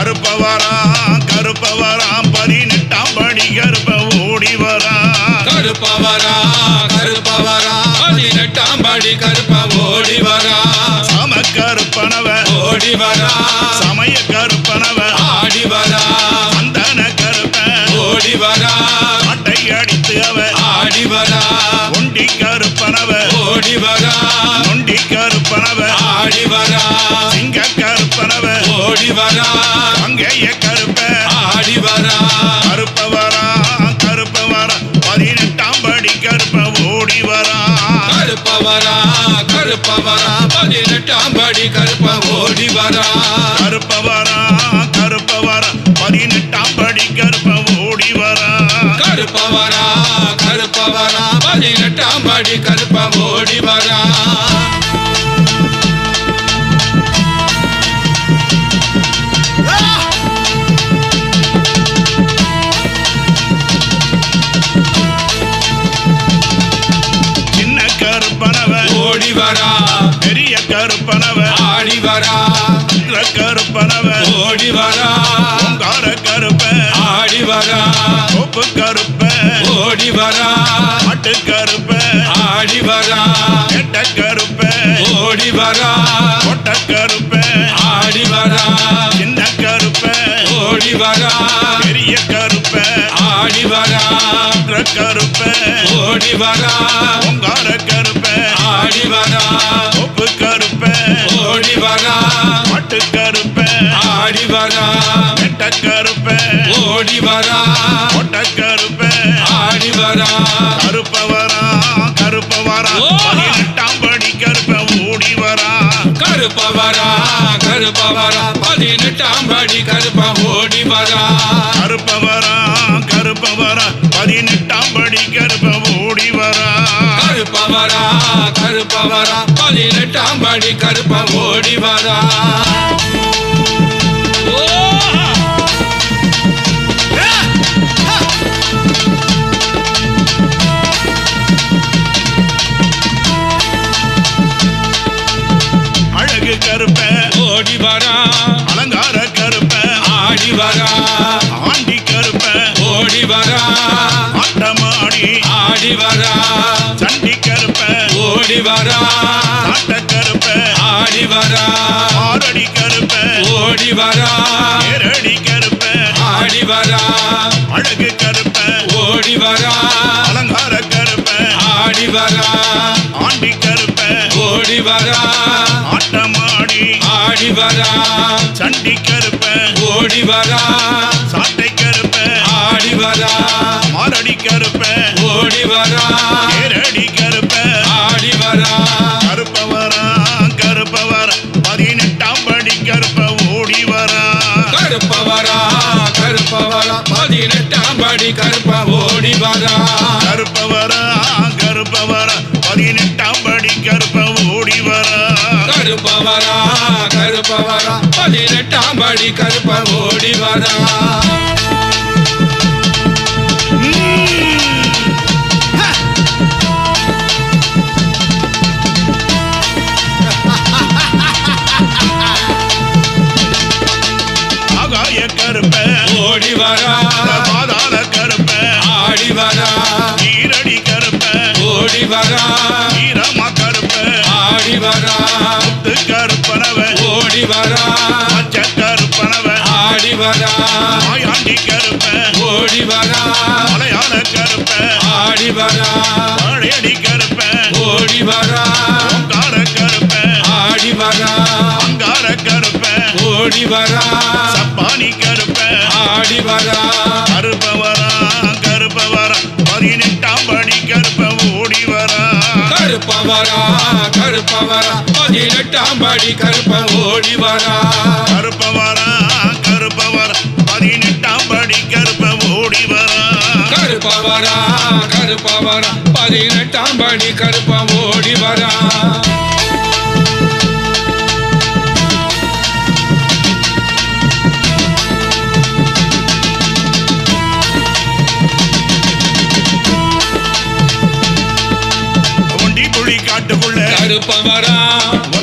கருப்பவரா கருப்பவரா பதினெட்டாம் படி கருப்ப ஓடி வரா கருப்பவரா கருப்பவரா பதினெட்டாம் படி கருப்ப ஓடி வரா சம கருப்பனவ ஓடி வரா சமய கருப்பனவ ஆடி வரா சந்தன கருப்ப ஓடி வரா அட்டை அடித்து அவ ஆடி வரா ஒண்டி கருப்பனவ ஓடி வரா நொண்டி கருப்பனவ ஆடி வரா சிங்க கருப்பனவ ஓடி வரா கருப்ப ஓடி வரா கருப்பவரா கருப்பவரா பதினெட்டாம் படி கருப்ப ஓடி வரா கருப்பவரா கருப்பவரா பதினெட்டாம் படி கருப்ப ஓடி வரா கருப்பவரா கருப்பவரா பதினெட்டாம் படி கருப்ப ஓடி ஓடி வரா பெரிய கருப்பனவ ஆடி வரா சின்ன கருப்பனவ ஓடி வரா ஓங்கார கருப்ப ஆடி வரா கொப்பு கருப்ப ஓடி வரா மட்டு கருப்ப ஆடி வரா கெட்ட கருப்ப ஓடி வரா கொட்ட கருப்ப ஆடி வரா சின்ன கருப்ப ஓடி வரா பெரிய கருப்ப ஆடி வரா சின்ன கருப்ப ஓடி வரா ஓங்கார கருப்ப ஆடி வரா கொப்பு கருப்ப. ஓடி வரா மட்டு கருப்ப. ஆடி வரா கெட்ட கருப்ப. ஓடி வரா கொட்ட கருப்ப. ஆடி வரா கருப்பவரா கருப்பவரா! பதினெட்டாம் படி கருப்ப ஓடி வரா. கருப்பவரா கருப்பவரா பதினெட்டாம் படி கருப்ப ஓடி வரா. கருப்பவரா கருப்பவரா கருப்பவரா கருப்பவரா பதினெட்டாம் படி கருப்ப ஓடி வரா! அழகு கருப்ப ஓடி வரா அலங்கார கருப்ப ஆடி வரா ஆண்டி கருப்ப ஓடி வரா ஆட்டமாடி ஆடி வரா சண்டி ஓடி வரா கருப்ப ஆடி வரா ஆரடி கருப்ப. ஓடி வரா ஏரடி கருப்ப. ஆடி வரா அழகு கருப்ப. ஓடி வரா அலங்கார கருப்ப. ஆடி வரா ஆண்டி கருப்ப. ஓடி வரா ஆட்டமாடி. ஆடி வரா சண்டி கருப்ப. ஓடி வரா சாட்டை கருப்ப. ஆடி வரா மாரடி கருப்ப. ஓடி வரா ஏரடி கருப்பவரா கருப்பவரா. பதினெட்டாம் படி கருப்ப ஓடி வரா. கருப்பவரா கருப்பவரா. பதினெட்டாம் படி கருப்ப ஓடி வரா. கருப்பவரா கருப்பவரா. பதினெட்டாம் படி கருப்ப ஓடி வரா. ஓடி வரா. ஈரமா கருப்ப. ஆடி வரா. முத்து கருப்பனவ. ஓடி வரா. பச்சை கருப்பனவ. ஆடி வரா. மாயாண்டி கருப்ப. ஓடி வரா. மலையாள கருப்ப. ஆடி வரா. பழையடி கருப்ப. ஓடி வரா. ஓங்கார கருப்ப. ஆடி வரா. அங்கார கருப்ப. ஓடி வரா. சப்பானி கருப்ப. ஆடி வரா. கருப்பவரா கருப்பவரா பதினெட்டாம் படி கருப்பவரா கருப்பவரா பதினெட்டாம் படி கருப்ப ஓடி வரா. கருப்பவரா கருப்பவரா பதினெட்டாம் படி கருப்ப ஓடி வரா. கருப்பவரா கருப்பவரா பதினெட்டாம் படி கருப்ப ஓடி வரா. ஒண்டி புலி காட்டுக்குள்ள கருப்பவரா